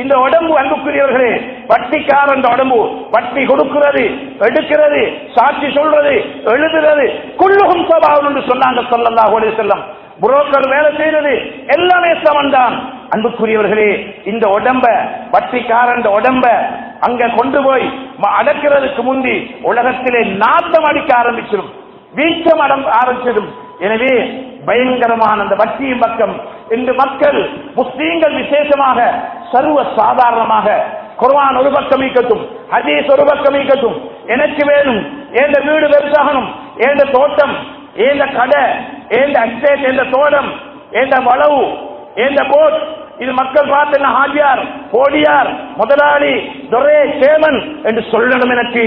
இந்த உடம்பு அன்புக்குரியவர்களே வட்டிக்காரன் உடம்பு வட்டி கொடுக்கிறது எடுக்கிறது சாட்சி சொல்றது எழுதுறது குள்ளுகும் சபாவன் என்று சொன்னாங்க சொல்லல்லாஹு அலைஹி செல்லம் புரோக்கர் வேலை செய்யறது எல்லாமே சமன்தான் அன்புக்குரியவர்களே இந்த உடம்ப வட்டிக்காரன் உடம்ப அங்க கொண்டு போய் அடக்கிறதுக்கு முந்தி உலகத்திலே நாட்டம் அடிக்க ஆரம்பிச்சிடும். வீச்சம் அடம் ஆரம்பிச்சிடும். எனவே பயங்கரமான அந்த வட்டியின் பக்கம் இன்று மக்கள் முஸ்லீம்கள் விசேஷமாக சர்வ சாதாரணமாக குர்வான் ஒரு பக்கம் இருக்கட்டும் ஹதீஸ் ஒரு பக்கம் இருக்கட்டும் எனக்கு வேணும் எந்த வீடு பெருசாகணும் எந்த தோட்டம் ஏந்த கடை ஏந்த அஸ்டேட் எந்த தோட்டம் ஏந்த வளவு ஏந்த போட் இது மக்கள் பார்த்து என்ன ஹாஜியார் கோடியார் முதலாளி துரை சேமன் என்று சொல்லணும் எனக்கு.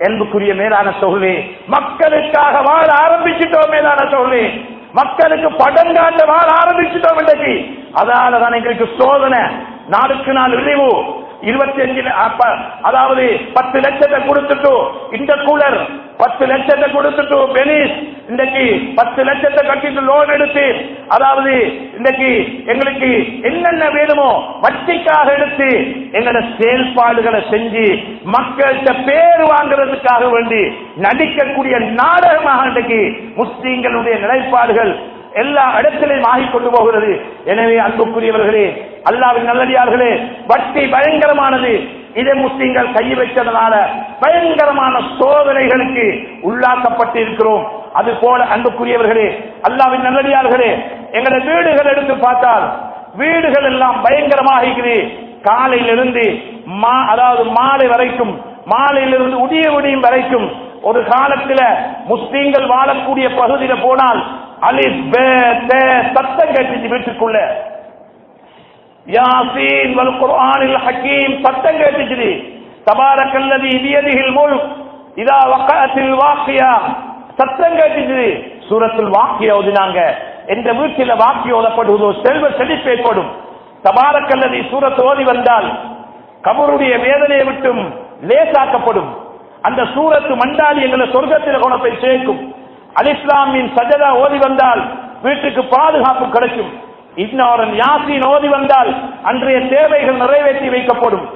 என்புக்குரிய மேலான சோழி மக்களுக்காக வாழ ஆரம்பிச்சிட்டோம் மேலான சோழி மக்களுக்கு படம் காட்ட வாழ ஆரம்பிச்சிட்டோம் இன்றைக்கு. அதனால தான் எங்களுக்கு சோதனை. நாளுக்கு நாள் விளைவு இருபத்தி அஞ்சு அதாவது பத்து லட்சத்தை கொடுத்துட்டு இந்த கூலர் பத்து லட்சத்தை கொடுத்துட்டு பெனிஸ் இன்றைக்கு பத்து லட்சத்தை கட்டிட்டு லோன் எடுத்து அதாவது இன்றைக்கு எங்களுக்கு என்னென்ன வேணுமோ வட்டிக்காக எடுத்து எங்களோட செயல்பாடுகளை செஞ்சு மக்கள்கிட்ட பேர் வாங்குறதுக்காக வேண்டி நடிக்கக்கூடிய நாடகமாக இன்றைக்கு முஸ்லீம்களுடைய நிலைப்பாடுகள் எல்லா இடத்திலையும் ஆகிக் கொண்டு போகிறது. எனவே அன்புக்குரியவர்களே அல்லாவின் நல்லடியார்களே வட்டி பயங்கரமானது. இதை முஸ்லீம்கள் கை வைத்ததனால பயங்கரமான சோதனைகளுக்கு உள்ளாக்கப்பட்டிருக்கிறோம். அது போல அன்புக்குரியவர்களே அல்லாவின் நல்லடியார்களே எங்களோட வீடுகள் எடுத்து பார்த்தால் வீடுகள் எல்லாம் பயங்கரமாக இருக்குது காலையிலிருந்து மா அதாவது மாலை வரைக்கும் மாலையிலிருந்து உடிய உடியும் வரைக்கும் ஒரு காலத்துல முஸ்லீம்கள் வாழக்கூடிய பகுதியில போனால் அலி சத்தம் கேட்டுச்சு வீட்டுக்குள்ள. யாசீன் வல் குர்ஆனில் ஹக்கீம் சத்தம் கேட்டுச்சு தபாரக்கல்லதி இதியதிகில் முல்க் இதா வக்கத்தில் வாக்கியா சத்தம் கேட்டுச்சு. சூரத்தில் வாக்கி ஓதினாங்க. என்ற வீட்டில வாக்கிய ஓதப்படுவதோ செல்வ செழிப்பு ஏற்படும் தபாரக்கல்லதி சூரத் ஓதி வந்தால் கபருடைய வேதனையை விட்டும் லேசாக்கப்படும். அந்த சூரத்து மண்டாலி எங்களை சொர்க்கத்தில் கொண்டு போய் சேர்க்கும். அலிஸ்லாமின் சஜதா ஓதி வந்தால் வீட்டுக்கு பாதுகாப்பு கிடைக்கும். இன்னொரு யாசின் ஓதி வந்தால் அன்றைய தேவைகள் நிறைவேற்றி வைக்கப்படும்.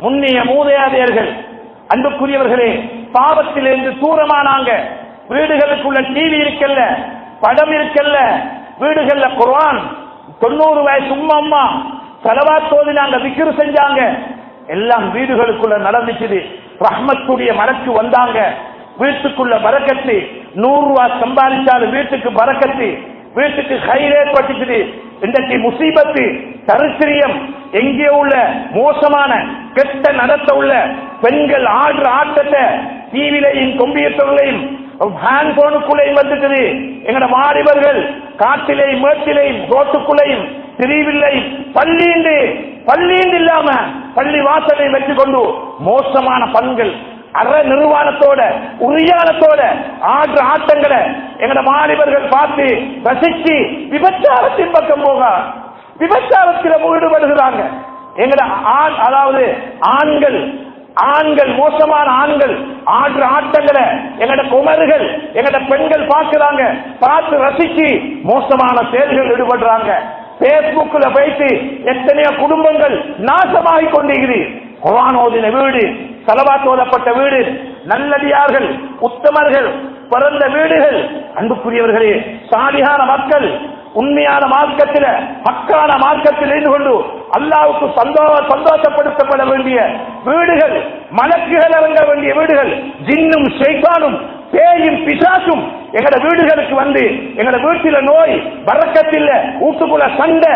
முன்னைய மூதையாதையர்கள் அன்புக்குரியவர்களே பாவத்திலிருந்து தூரமானாங்க வீடுகளுக்குள்ள டிவி இருக்கல்ல படம் இருக்கல்ல வீடுகள்ல குர்ஆன் தொண்ணூறு வயசு உம்மா அம்மா செலவாத் நாங்க விக்கிரு செஞ்சாங்க. எல்லாம் வீடுகளுக்குள்ள நடந்துச்சுது. ரஹ்மத்துடைய மனக்கு வந்தாங்க. வீட்டுக்குள்ள பறக்கத்து. நூறு ரூபாய் சம்பாதிச்சாலும் வீட்டுக்கு பறக்கத்து. வீட்டுக்கு கயிறு ஏற்பட்டுச்சுது. இன்றைக்கு முசீபத்து தரிசிரியம் எங்கே உள்ள மோசமான கெட்ட நடத்த உள்ள பெண்கள் ஆடுற ஆட்டத்தை டிவிலையும் கம்ப்யூட்டர்லையும் ஹேண்ட் வந்துட்டது. எங்கட வாலிபர்கள் காட்டிலை மேட்டிலையும் ரோட்டுக்குள்ளையும் திரிவில்லை பள்ளீண்டு பள்ளீண்டு இல்லாம பள்ளி வாசலை வச்சு கொண்டு மோசமான பண்கள் அற நிர்வாணத்தோட உரியானத்தோட ஆடுற ஆட்டங்களை எங்கட மாணவர்கள் பார்த்து ரசிச்சு விபச்சாரத்தின் பக்கம் போக விபச்சாரத்தில் ஈடுபடுகிறாங்க. எங்கட ஆண் அதாவது ஆண்கள் ஆண்கள் மோசமான ஆண்கள் ஆடுற ஆட்டங்களை எங்கட குமர்கள் எங்கட பெண்கள் பார்க்கிறாங்க. பார்த்து ரசிச்சு மோசமான செயல்கள் ஈடுபடுறாங்க. பேஸ்புக்ல போயிட்டு எத்தனையோ குடும்பங்கள் நாசமாகி கொண்டிருக்கிறது குர்ஆன் ஓதின வீடு செலவா தோதப்பட்ட வீடு நல்லடியார்கள் உத்தமர்கள் பிறந்த வீடுகள். அன்புக்குரியவர்களே சாதிகார மக்கள் உண்மையான மார்க்கத்தில பக்கான மார்க்கத்தில் இருந்து கொண்டு அல்லாவுக்கு சந்தோ சந்தோஷப்படுத்தப்பட வேண்டிய வீடுகள் மலக்குகள் இறங்க வேண்டிய வீடுகள் ஜின்னும் ஷெய்தானும் பேயும் பிசாசும் எங்கட வீடுகளுக்கு வந்து எங்கட வீட்டில நோய் வரக்கத்தில்ல வீட்டுக்குள்ள சண்டை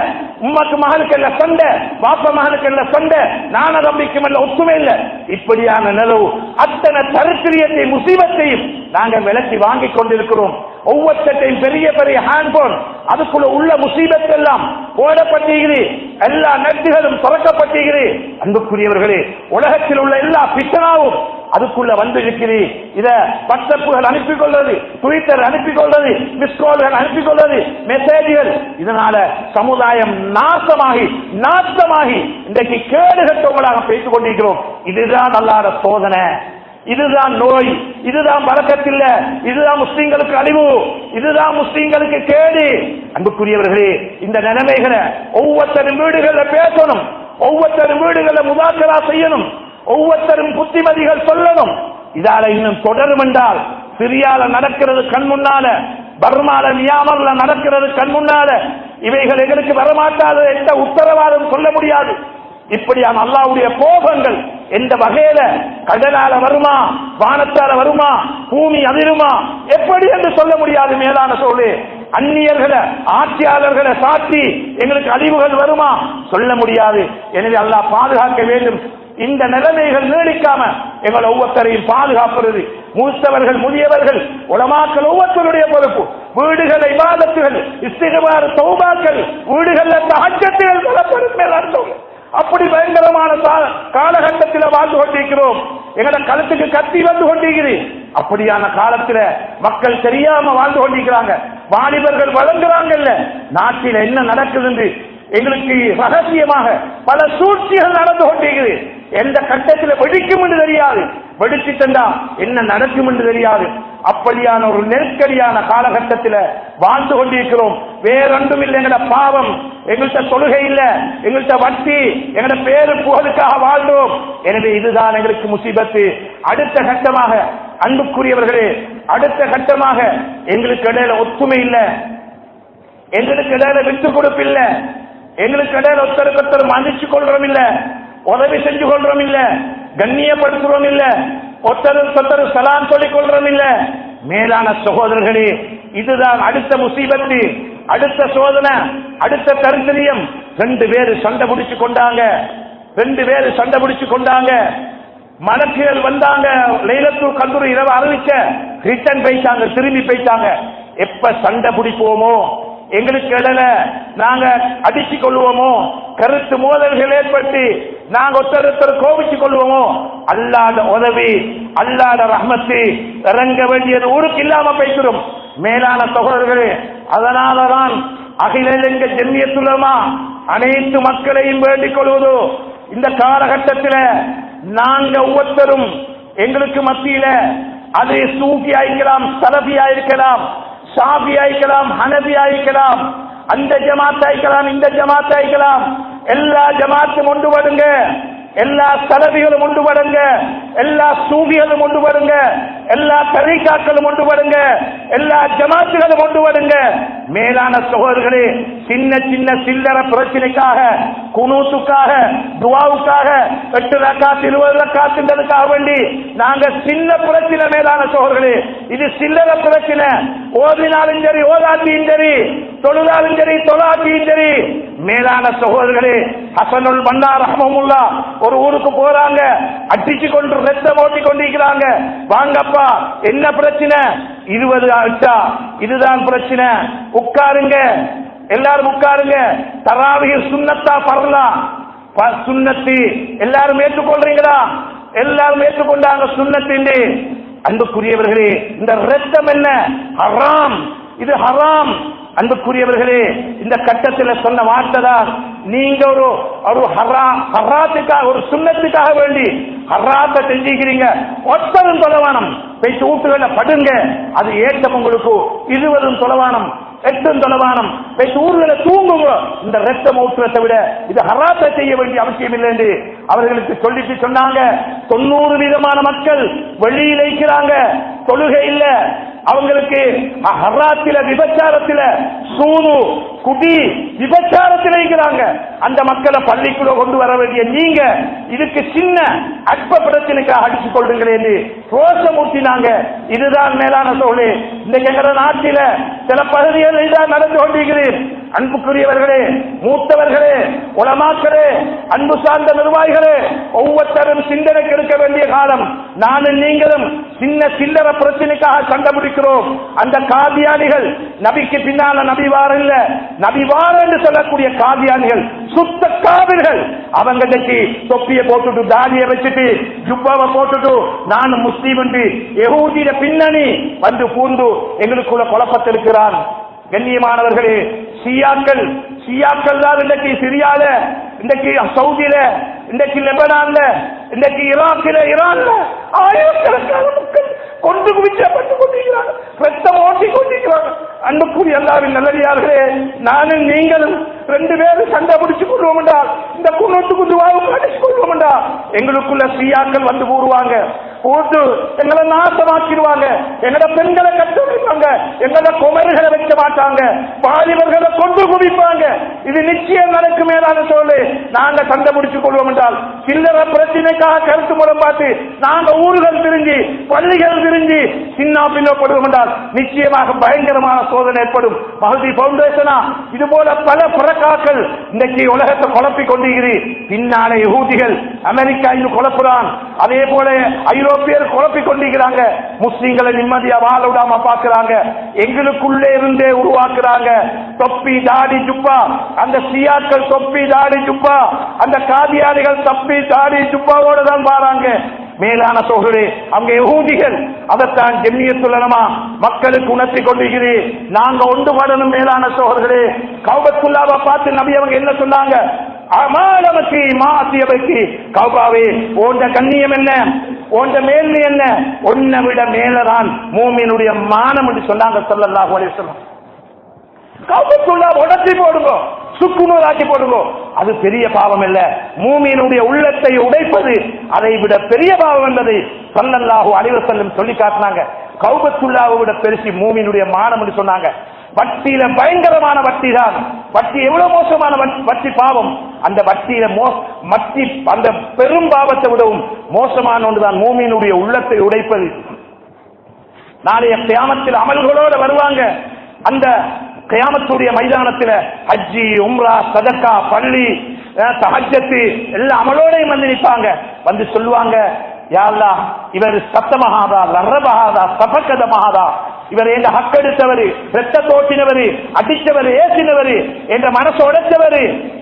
உம்மக்கு மகனுக்கு இல்ல சண்டை பாப்ப மகனுக்கு இல்ல சண்டை நான தம்பிக்கும் இல்ல ஒத்துமை இல்ல. இப்படியான நிலவு அத்தனை தரித்திரியத்தை முசீபத்தையும் நாங்கள் விலக்கி வாங்கி கொண்டிருக்கிறோம். ஒவ்வொருத்தையும் பெரிய பெரிய ஹேண்ட்போன் அதுக்குள்ள உள்ள முசீபத் எல்லாம் போடப்பட்டிருக்கிறது. எல்லா நெட்டுகளும் திறக்கப்பட்டிருக்கிறது. அன்புக்குரியவர்களே உலகத்தில் உள்ள எல்லா பித்தனாவும் அதுக்குள்ள வந்து இருக்குது இத வாட்ஸ்அப்புகள் அனுப்பி கொள்வது ட்விட்டர் அனுப்பி கொள்வது மிஸ் கால்கள் அனுப்பி கொள்வது மெசேஜ்கள் இதனால சமுதாயம் நாசமாகி நாசமாகி இன்றைக்கு கேடுகட்டவங்களாக பேசிக் கொண்டிருக்கிறோம். இதுதான் அல்லாத சோதனை. இதுதான் நோய். இதுதான் வழக்கத்தில் இதுதான் முஸ்லீம்களுக்கு அழிவு. இதுதான் முஸ்லீம்களுக்கு கேடு. அன்புக்குரியவர்களே இந்த நிலைமைகளை ஒவ்வொருத்தரும் வீடுகளில் பேசணும். ஒவ்வொருத்தரும் வீடுகளில் முதாக்கரா செய்யணும். ஒவ்வொருத்தரும் புத்திமதிகள் சொல்லணும். இதால இன்னும் தொடரும் என்றால் சிரியால நடக்கிறது கண் முன்னால பர்மால நியாமர்ல நடக்கிறது கண் முன்னால. இவைகள் எங்களுக்கு வரமாட்டாது எந்த உத்தரவாதம் சொல்ல முடியாது. இப்படியான அல்லாவுடைய கோபங்கள் எந்த வகையில கடலால வருமா வானத்தால வருமா பூமி அதிருமா எப்படி என்று சொல்ல முடியாது மேலான சொல்லு அந்நியர்களை ஆட்சியாளர்களை சாத்தி எங்களுக்கு அழிவுகள் வருமா சொல்ல முடியாது. எனவே அல்லாஹ் பாதுகாக்க வேண்டும். இந்த நிலைமைகள் நீடிக்காம எங்கள் ஒவ்வொருத்தரையும் பாதுகாப்பது மூத்தவர்கள் முதியவர்கள் உலமாக்கள் ஒவ்வொருத்தருடைய பொறுப்பு. வீடுகளை இபாதத்துகள் இஸ்திகமாறு சௌபாக்கள் வீடுகள்ல தகச்சத்துகள் பலப்படும் மேலான அப்படி பயங்கரமான காலகட்டத்தில் வாழ்ந்து கொண்டிருக்கிறோம். எங்கட கழுத்துக்கு கத்தி வந்து கொண்டிருக்கிறது அப்படியான காலத்துல மக்கள் தெரியாம வாழ்ந்து கொண்டிருக்கிறாங்க. வாலிபர்கள் வழங்குறாங்கல்ல. நாட்டில் என்ன நடக்குது என்று எங்களுக்கு ரகசியமாக பல சூழ்ச்சிகள் நடந்து கொண்டிருக்கிறது. எந்த கட்டத்தில் வெடிக்கும் என்று தெரியாது. வெடிச்சு தந்தா என்ன நடக்கும் என்று தெரியாது. அப்படியான ஒரு நெருக்கடியான காலகட்டத்தில் வாழ்ந்து கொண்டிருக்கிறோம். வேறொன்றும் இல்லை எங்கட பாவம் எங்கள்கிட்ட தொழுகை இல்லை எங்கள்கிட்ட வட்டி எங்கட பேரு புகழுக்காக வாழ்ந்தோம். எனவே இதுதான் எங்களுக்கு முசீபத்து. அடுத்த கட்டமாக அன்புக்குரியவர்களே அடுத்த கட்டமாக எங்களுக்கு இடையில ஒத்துமை இல்லை. எங்களுக்கு இடையில விட்டு இல்லை. எங்களுக்கு இடையில ஒருத்தருக்கு ஒருத்தர் மன்னிச்சு கொள்றோம் இல்ல உதவி செஞ்சு கொள்றோம் இல்ல கண்ணியப்படுத்துறோம் இல்ல ஒருத்தருக்கு ஒருத்தர் சலாம் சொல்லிக் கொள்றோம் இல்ல. மேலான சகோதரர்களே இதுதான் அடுத்த முசீபத்து அடுத்த சோதனை அடுத்த தரித்திரியம் ரெண்டு பேரு சண்டை பிடிச்சு கொண்டாங்க. ரெண்டு பேரு சண்டை பிடிச்சு கொண்டாங்க. மலக்குகள் வந்தாங்க லைலத்தூர் கந்தூர் இரவு அறிவிச்ச ரிட்டர்ன் போயிட்டாங்க திரும்பி போயிட்டாங்க. எப்ப சண்டை பிடிப்போமோ எங்களுக்கு இடையில நாங்க அடிச்சு கொள்வோமோ கருத்து மோதல்கள் ஏற்பட்டு நாங்க ஒருத்தர் ஒருத்தர் கோபிச்சு கொள்வோமோ அல்லாத உதவி அல்லாத ரஹமத்து இறங்க வேண்டியது ஊருக்கு இல்லாம பேசுறோம் மேலான சகோதரர்களே அதனாலதான் அகில இலங்கை ஜென்னியத்துலமா அனைத்து மக்களையும் வேண்டிக் கொள்வதோ. இந்த காலகட்டத்தில் நாங்க ஒவ்வொருத்தரும் எங்களுக்கு மத்தியில அது சூஃபி இருக்கலாம் சலபியா இருக்கலாம் ஷாபி ஆயிருக்கலாம் ஹனபி ஆயிருக்கலாம் அந்த ஜமாத் ஆயிருக்கலாம் இந்த ஜமாத் ஆயிருக்கலாம் எல்லா ஜமாத்தும் கொண்டு வருங்க எல்லா தலைவிகளும் கொண்டு வருங்க எல்லா சூபிகளும் கொண்டு வருங்க எல்லா தரீக்காக்களும் கொண்டு வருங்க எல்லா ஜமாத்துகளும் கொண்டு வருங்க மேலான சகோதரர்களே சின்ன சின்ன சில்லற பிரச்சனைக்காக குனூத்துக்காக துவாவுக்காக எட்டு ரக்காத்து இருபது ரக்காத்துன்றதுக்காக வேண்டி நாங்க சின்ன பிரச்சனை மேலான சகோதரர்களே இது சில்லற பிரச்சனை. ஓதினாலும் சரி ஓதாட்டியும் சரி தொழுதாலும் சரி தொழாட்டியும் சரி. மேலான சகோதரர்களே ஹசனுல் பன்னா ரஹமுல்லா ஒரு ஊருக்கு போறாங்க. அடிச்சு கொண்டு ரத்தம் ஓட்டி கொண்டிருக்கிறாங்க. வாங்க வாங்கப்பா என்ன பிரச்சனை? இருபது ஆச்சா இதுதான் பிரச்சனை. உட்காருங்க. எல்லாரும் உட்காருங்க. தராவிய சுண்ணத்தா பரலாம் சுண்ணத்தி சுண்ணத்து. எல்லாரும் ஏற்றுக்கொள்றீங்களா? எல்லாரும் ஏற்றுக்கொண்டாங்க சுண்ணத்தின் அன்புக்குரியவர்களே இந்த ரத்தம் என்ன? ஹராம். இது ஹராம். அன்புக்குரியவர்களே இந்த கட்டத்தில் சொன்ன வார்த்தை தான் நீங்க ஒரு ஒரு ஹரா ஹராத்துக்காக ஒரு சுண்ணத்துக்காக வேண்டி ஹராத்தை செஞ்சுக்கிறீங்க. ஒத்தரும் தொலைவானம். பேச்சு ஊட்டுகள படுங்க. அது ஏற்றம் உங்களுக்கு. இருவதும் தொலைவானம். எட்டும் தொலைவானம். பேச்சு ஊர்களை தூங்குங்க இந்த ரத்தம் ஊற்றுறதை விட இது ஹராத்தை செய்ய வேண்டிய அவசியம் இல்லை என்று அவர்களுக்கு சொல்லிட்டு சொன்னாங்க. தொண்ணூறு விதமான மக்கள் வெளியில் இருக்கிறாங்க. தொழுகை இல்ல. அவங்களுக்கு ஹராத்தில விபச்சாரத்தில சூது குடி விபச்சாரத்தில் இருக்கிறாங்க. அந்த மக்களை பள்ளிக்குள்ள கொண்டு வர வேண்டிய நீங்க இதுக்கு சின்ன அற்ப பிரச்சனைக்காக அடிச்சு கொள்ளுங்களே என்று ரோஷம் இதுதான் மேலான சோழே. இன்னைக்கு எங்களோட நாட்டில சில பகுதிகளில் இதான் நடந்து கொண்டிருக்கிறேன். அன்புக்குரியவர்களே மூத்தவர்களே உலமாக்களே அன்பு சார்ந்த நிர்வாகிகளே ஒவ்வொருத்தரும் சிந்தனை கெடுக்க வேண்டிய காலம். நானும் நீங்களும் சின்ன சில்லற பிரச்சனைக்காக கண்டுபிடிக்கிறோம் அந்த காதியானிகள் நபிக்கு பின்னால நபி வார இல்ல. நபி என்று சொல்லக்கூடிய காதியானிகள் சுத்த காவிர்கள். அவங்க இன்னைக்கு தொப்பியை போட்டுட்டு தாலியை வச்சுட்டு ஜுப்பாவை போட்டுட்டு நான் முஸ்லீம் என்று யகூதிய பின்னணி வந்து பூந்து எங்களுக்குள்ள குழப்பத்திருக்கிறான் கண்ணியமானவர்களே ஷியாக்கள் ஷியாக்கள் தான் இன்றைக்கு சிரியால இன்றைக்கு சவுதியில இன்றைக்கு லெபனான்ல இன்றைக்கு ஈராக்கில ஈரான்ல ஆயிரக்கணக்கான மக்கள் கொண்டு குவிச்சப்பட்டு கொண்டிருக்கிறாங்க ரத்தம் ஓட்டி கொண்டிருக்கிறாங்க அன்புக்குரிய அல்லாவின் நல்லடியார்களே நானும் நீங்களும் ரெண்டு பேரும் சண்டை பிடிச்சு கொள்வோம் என்றால் இந்த குன்னத்துக்கு துவாவும் அடிச்சு கொள்வோம் என்றால் எங்களுக்குள்ள சியாக்கள் வந்து கூறுவாங்க போட்டு எங்களை நாசமாக்கிடுவாங்க. எங்களோட பெண்களை கட்டுவாங்க எங்களோட குமரிகளை வைக்க மாட்டாங்க. பாலிவர்களை கொண்டு குவிப்பாங்க. இது நிச்சயம் நடக்கும் மேலான சொல்லு நாங்க சண்டை பிடிச்சு கொள்வோம் என்றால் சில்லற பிரச்சனைக்காக கருத்து மூலம் பார்த்து நாங்க ஊர்கள் திரிஞ்சு பள்ளிகள் திரிஞ்சு சின்ன பின்னப்படுவோம் என்றால் நிச்சயமாக பயங்கரமான சோதனை ஏற்படும். மகதி பவுண்டேஷனா இது போல பல புறக்காக்கள் இன்னைக்கு உலகத்தை குழப்பி கொண்டிருக்கிறது பின்னாலே யூதிகள் அமெரிக்கா இன்னும் குழப்புறான். அதே போல ஐரோப்பியர் குழப்பி கொண்டிருக்கிறாங்க? முஸ்லீம்களை நிம்மதியா வாழ விடாம பாக்குறாங்க எங்களுக்குள்ளே இருந்தே உருவாக்குறாங்க. தொப்பி தாடி ஜுப்பா. அந்த சியாக்கள் தொப்பி தாடி ஜுப்பா. அந்த காதியாரிகள் தப்பி தாடி ஜுப்பாவோட தான் பாராங்க மேலான சோழரே அங்கே ஊதிகள் அதைத்தான் ஜெம்மியத்துள்ளனமா மக்களுக்கு உணர்த்தி கொண்டிருக்கிறேன். நாங்க ஒன்றுபடணும் மேலான சோழர்களே. கௌபத்துல்லாவை பார்த்து நபி அவங்க என்ன சொன்னாங்க? அமாலமக்கு மாசியவைக்கு கௌபாவே போன்ற கண்ணியம் என்ன? ஓண்ட மேன்மை என்ன? ஒன்னை விட மேலதான் மூமியினுடைய மானம் என்று சொன்னாங்க சொல்லல்லா அலைஹி வஸல்லம். கௌபத்துல்லா உடச்சி போடுங்க. சுக்குநூறாக்கி போடுங்க. அது பெரிய பாவம் இல்ல. மூமியினுடைய உள்ளத்தை உடைப்பது அதை விட பெரிய பாவம் என்பதை சல்லல்லாஹு அலைஹி வஸல்லம் சொல்லி காட்டினாங்க. கௌபத்துல்லாவை விட பெருசி மூமியினுடைய மானம் என்று சொன்னாங்க. வட்டியில பயங்கரமான வட்டி தான் வட்டி எவ்வளவு மோசமான வட்- வட்டி பாவம். அந்த வட்டியில மோ வட்டி அந்த பெரும் பாவத்தை விடவும் மோசமான ஒன்றுதான் மூமியினுடைய உள்ளத்தை உடைப்பது. நாளைய கியாமத்தில் அமல்களோட வருவாங்க. அந்த கியாமத்துடைய மைதானத்தில் ஹஜ்ஜி உம்ரா சதக்கா பள்ளி அஹ், எல்லா அமலோடையும் வந்து நிற்பாங்க. வந்து சொல்லுவாங்க யா அல்லாஹ் இவர் சத்தமகாதா லர்ரபகாதா சபகத மகாதா இவர் எங்க ஹக்கெடுத்தவர் ரத்த தோட்டினவர் அடித்தவர் ஏசினவர் என்ற மனசு உடைத்தவர்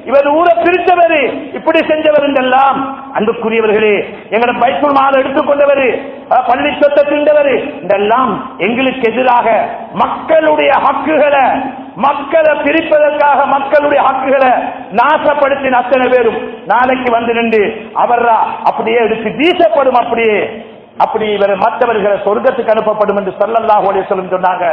இவர் ஊரை பிரித்தவர் இப்படி செஞ்சவர் என்றெல்லாம் அன்புக்குரியவர்களே எங்களை பைக்குள் மாதம் எடுத்துக்கொண்டவர் பள்ளி சொத்தை திண்டவர் இதெல்லாம் எங்களுக்கு எதிராக மக்களுடைய ஹக்குகளை மக்களை பிரிப்பதற்காக மக்களுடைய ஹக்குகளை நாசப்படுத்தின அத்தனை பேரும் நாளைக்கு வந்து நின்று அவர்ரா அப்படியே எடுத்து வீசப்படும் அப்படியே. அப்படி இவர் மற்றவர்கள் சொர்க்கத்துக்கு அனுப்பப்படும் என்று சொல்லல்லாஹு அலைஹி சொன்னாங்க.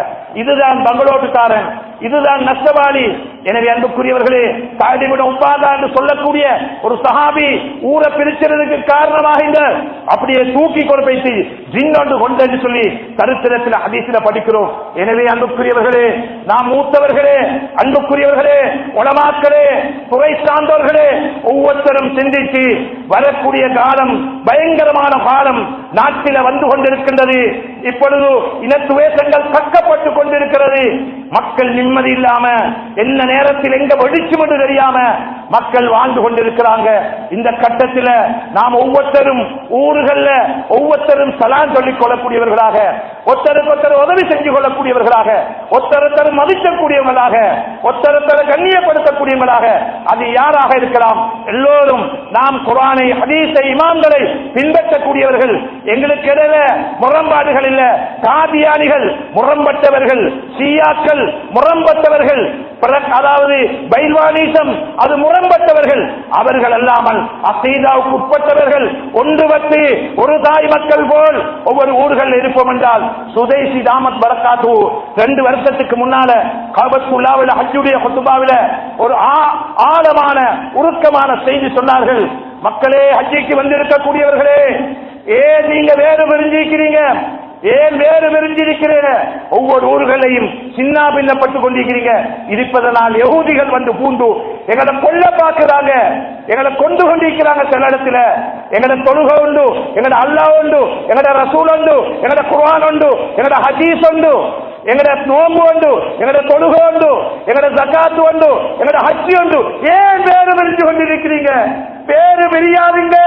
இதுதான் பங்களோட்டுக்காரன். இதுதான் நஷ்டவாளி. எனவே அன்புக்குரியவர்களே தாடிவிட உப்பாதா என்று சொல்லக்கூடிய ஒரு சஹாபி ஊரை பிரிச்சதுக்கு காரணமாக இந்த அப்படியே தூக்கி கொண்டு போயிட்டு ஜின்னொண்டு கொண்டு என்று சொல்லி சரித்திரத்தில் ஹதீஸில் படிக்கிறோம். எனவே அன்புக்குரியவர்களே நாம் மூத்தவர்களே அன்புக்குரியவர்களே உளமாக்களே துறை சார்ந்தவர்களே ஒவ்வொருத்தரும் சிந்தித்து வரக்கூடிய காலம் பயங்கரமான காலம் நாட்டில வந்து கொண்டிருக்கின்றது. இப்பொழுது இனத்துவேசங்கள் கக்கப்பட்டு கொண்டிருக்கிறது. மக்கள் நிம்மதி இல்லாம என்ன நேரத்தில் எங்க வெடிச்சு தெரியாம மக்கள் வாழ்ந்து கொண்டிருக்கிறாங்க. இந்த கட்டத்தில் நாம் ஒவ்வொருத்தரும் ஊர்கள்ல ஒவ்வொருத்தரும் சலான் சொல்லிக் கொள்ளக்கூடியவர்களாக ஒருத்தருக்கு ஒருத்தர் உதவி செஞ்சு கொள்ளக்கூடியவர்களாக ஒருத்தருத்தர் மதிக்கக்கூடியவர்களாக ஒருத்தருத்தர் கண்ணியப்படுத்தக்கூடியவர்களாக அது யாராக இருக்கலாம்? எல்லோரும் நாம் குரானை ஹதீசை இமாம்களை பின்பற்றக்கூடியவர்கள். எங்களுக்கு இடையில முரண்பாடுகள் இல்ல. காதியானிகள் முரண்பட்டவர்கள். சீயாக்கள் முரண்பட்டவர்கள் முரம்பட்டவர்கள் அதாவது பைல்வானிசம் அது முரம்பட்டவர்கள் அவர்கள் அல்லாமல் அசீதாவுக்கு உட்பட்டவர்கள் ஒன்று ஒன்றுபட்டு ஒரு தாய் மக்கள் போல் ஒவ்வொரு ஊர்கள் இருப்போம் என்றால் சுதேசி தாமத் பரக்காத்து ரெண்டு வருஷத்துக்கு முன்னால காபத்துல்லாவில் ஹஜ்ஜுடைய குத்துபாவில ஒரு ஆழமான உருக்கமான செய்தி சொன்னார்கள். மக்களே ஹஜ்ஜிக்கு வந்திருக்கக்கூடியவர்களே ஏன் நீங்க வேறு பிரிஞ்சிருக்கிறீங்க ஏன் வேறு வெறிஞ்சிருக்கிறேன் ஒவ்வொரு ஊர்களையும் சின்ன பின்னப்பட்டு கொண்டிருக்கிறீங்க. இருப்பதனால் யகுதிகள் வந்து பூண்டு. எங்களை கொல்ல பார்க்கிறாங்க. எங்களை கொண்டு கொண்டிருக்கிறாங்க சில இடத்துல. எங்களோட தொழுகை உண்டு எங்களோட அல்லாஹ் உண்டு எங்களோட ரசூல் உண்டு எங்களோட குர்ஆன் உண்டு எங்களோட ஹதீஸ் உண்டு எங்கட நோம்பு உண்டு எங்கட தொழுகை உண்டு எங்கட ஜகாத்து உண்டு எங்கட ஹஜ்ஜி உண்டு. ஏன் வேறு விரிஞ்சு கொண்டிருக்கிறீங்க? பேரு விரியாதீங்க.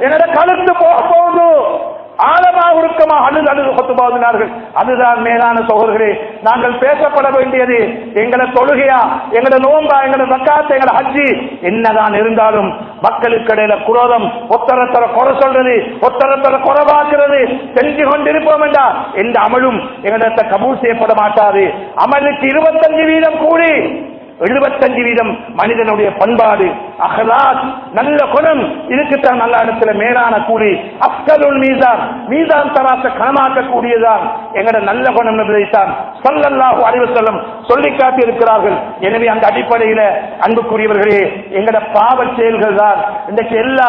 என்னோட கழுத்து போக போகுது. ஆழமா உருக்கமா அழுது அழுது கொத்து போகிறார்கள் அதுதான் மேலான சோழர்களே நாங்கள் பேசப்பட வேண்டியது எங்களை தொழுகையா எங்கட நோம்பா எங்களோட ஜக்காத்து எங்களோட ஹஜ்ஜி என்னதான் இருந்தாலும் மக்களுக்கு இடையில குரோதம் ஒத்தரத்தர குறை சொல்றது ஒத்தரத்தர குறைவாக்குறது செஞ்சு கொண்டிருப்போம் என்றா எந்த அமலும் எங்களிடத்தை கபூல் செய்யப்பட மாட்டாது. அமலுக்கு இருபத்தஞ்சு வீதம் கூடி எழுபத்தஞ்சு வீதம் மனிதனுடைய பண்பாடு அகலாத் நல்ல குணம். இதுக்குத்தான் நல்ல இடத்துல மேலான கூலி. அஸ்கலுல் மீதான் மீதான் தராச கணமாக்கக்கூடியதான் எங்கட நல்ல குணம் என்பதைத்தான் சொல்லல்லாஹு அறிவு செல்லும் சொல்லி காட்டி இருக்கிறார்கள் எனவே அந்த அடிப்படையில அன்புக்குரியவர்களே எங்கட பாவ செயல்கள் தான் இன்றைக்கு எல்லா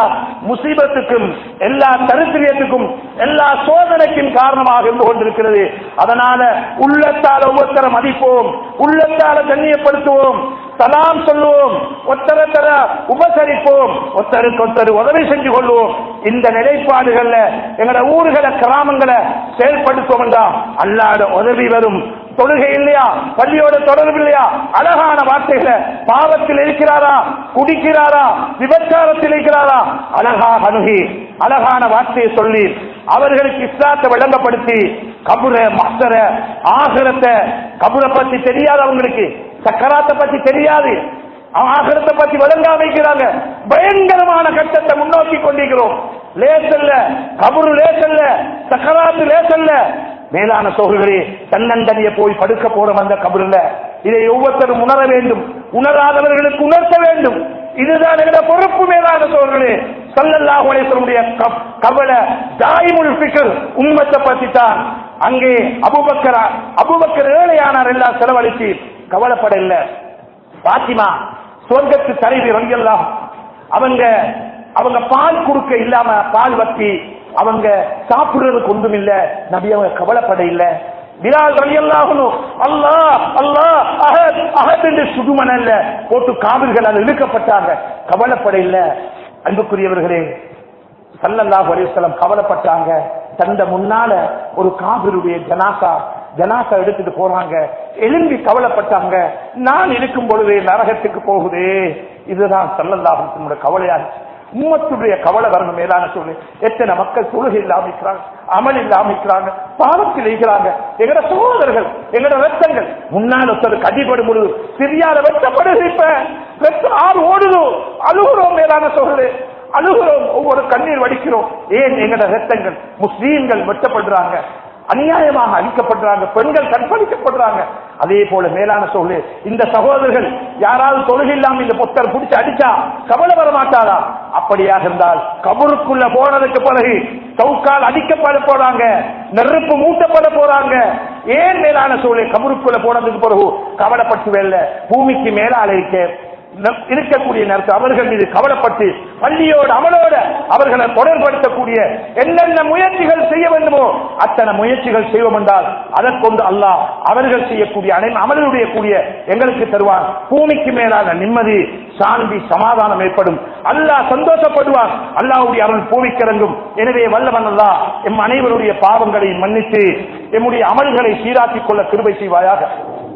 முசீபத்துக்கும் எல்லா தரித்திரியத்துக்கும் எல்லா சோதனைக்கும் காரணமாக இருந்து கொண்டிருக்கிறது. அதனால உள்ளத்தால் ஒவ்வொருத்தரை மதிப்போம். உள்ளத்தால கண்ணியப்படுத்துவோம். சலாம் சொல்லுவோம். ஒத்தர தர உபசரிப்போம். ஒத்தருக்கு ஒத்தர் உதவி செஞ்சு கொள்வோம் இந்த நிலைப்பாடுகள்ல எங்கட ஊர்களை கிராமங்களை செயல்படுத்துவோம் என்றா அல்லாத உதவி வரும். தொழுகை இல்லையா? பள்ளியோட தொடர்பு இல்லையா? அழகான வார்த்தைகளை பாவத்தில் இருக்கிறாரா? குடிக்கிறாரா? விபச்சாரத்தில் இருக்கிறாரா? அழகாக அணுகி அழகான வார்த்தையை சொல்லி அவர்களுக்கு இஸ்லாத்தை விளங்கப்படுத்தி கபுர மஸ்தர ஆகரத்தை கபுரை பத்தி தெரியாது அவங்களுக்கு. சக்கராத்தை பத்தி தெரியாது. ஆகரத்தை பத்தி விளங்காம வைக்கிறாங்க பயங்கரமான கட்டத்தை முன்னோக்கி கொண்டிருக்கிறோம். லேசல்ல கபுரு லேசல்ல சக்கராத்து லேசல்ல. மேலான சோழர்களே தன்னந்தனிய போய் படுக்க போற வந்த கபருல. இதை ஒவ்வொருத்தரும் உணர வேண்டும். உணராதவர்களுக்கு உணர்த்த வேண்டும். இதுதான் எங்க பொறுப்பு மேலான சோழர்களே. சல்லல்லாஹு அலைஹிஸ்ஸலமுடைய கப்- கவலை தாயிமுல் ஃபிக்ர் உம்மத்தை பத்தி தான். அங்கே அபுபக்கரா அபுபக்கர் ஏழையானார் எல்லாம் செலவழித்து கவலைப்பட இல்ல பாத்திமா சொர்க்கத்து தலைவி ரங்கெல்லாம் அவங்க அவங்க பால் கொடுக்க இல்லாம பால் வத்தி அவங்க சாப்பிடுறதுக்கு ஒன்றும் இல்ல. நபி அவங்க கவலைப்பட இல்ல பிலால் ரலியல்லாஹு அல்லாஹ் அல்லாஹ் அஹத் அஹத் என்று சுடுமணல்ல போட்டு காவிர்கள் அதில் இழுக்கப்பட்டாங்க. கவலைப்பட இல்ல அன்புக்குரியவர்களே சல்லல்லாஹ் அலைஹி கவலைப்பட்டாங்க. தந்த முன்னால ஒரு காபிருடைய ஜனாசா ஜனாசா எடுத்துட்டு போறாங்க. எழும்பி கவலைப்பட்டாங்க. நான் இருக்கும் பொழுது நரகத்துக்கு போகுதே. இதுதான் சல்லல்லாஹு அலைஹி கவலையா உம்மத்துடைய கவலை வரணும் மேலான சொல்லு எத்தனை மக்கள் தொழுகை இல்லாமல் இருக்கிறாங்க அமல் இல்லாம இருக்கிறாங்க பாவத்தில் இருக்கிறாங்க. எங்கட சகோதரர்கள் எங்கட ரத்தங்கள் முன்னால் ஒருத்தருக்கு அடிபடும் பொழுது சிரியால வெட்டப்படுது இப்ப. ரத்தம் ஆறு ஓடுதோ. அழுகுறோம் மேலான சோழர்களே. அழுகிறோம். ஒவ்வொரு கண்ணீர் வடிக்கிறோம். ஏன் எங்கட ரத்தங்கள் முஸ்லீம்கள் வெட்டப்படுறாங்க அநியாயமாக அழிக்கப்படுறாங்க பெண்கள் கற்பழிக்கப்படுறாங்க. அதே போல மேலான சொல்லு இந்த சகோதரர்கள் யாராவது தொழுகை இல்லாம இந்த புத்தர் பிடிச்சு அடிச்சா கவலை வர மாட்டாரா? அப்படியாக இருந்தால் கபருக்குள்ள போனதுக்கு பிறகு சவுக்கால் அடிக்கப்பட போறாங்க நெருப்பு மூட்டப்பட போறாங்க. ஏன் மேலான சூழல் கபருக்குள்ள போனதுக்கு பிறகு கவலைப்பட்டு வெல்ல பூமிக்கு மேலால இருக்க இருக்கக்கூடிய நேரத்தில் அவர்கள் மீது கவலைப்பட்டு பள்ளியோடு அமலோட அவர்களை தொடர்படுத்தக்கூடிய என்னென்ன முயற்சிகள் செய்ய வேண்டுமோ அத்தனை முயற்சிகள் செய்வோம் என்றால் அதற்கொண்டு அல்லாஹ் அவர்கள் செய்யக்கூடிய அனை அமலுடைய கூடிய எங்களுக்கு தருவான் பூமிக்கு மேலான நிம்மதி சாந்தி சமாதானம் ஏற்படும். அல்லாஹ் சந்தோஷப்படுவான் அல்லாஹுடைய அருள் பூமிக்கு இறங்கும் எனவே வல்லவன் அல்லாஹ் எம் அனைவருடைய பாவங்களை மன்னித்து எம்முடைய அமல்களை சீராக்கிக் கொள்ள கிருபை செய்வாயாக.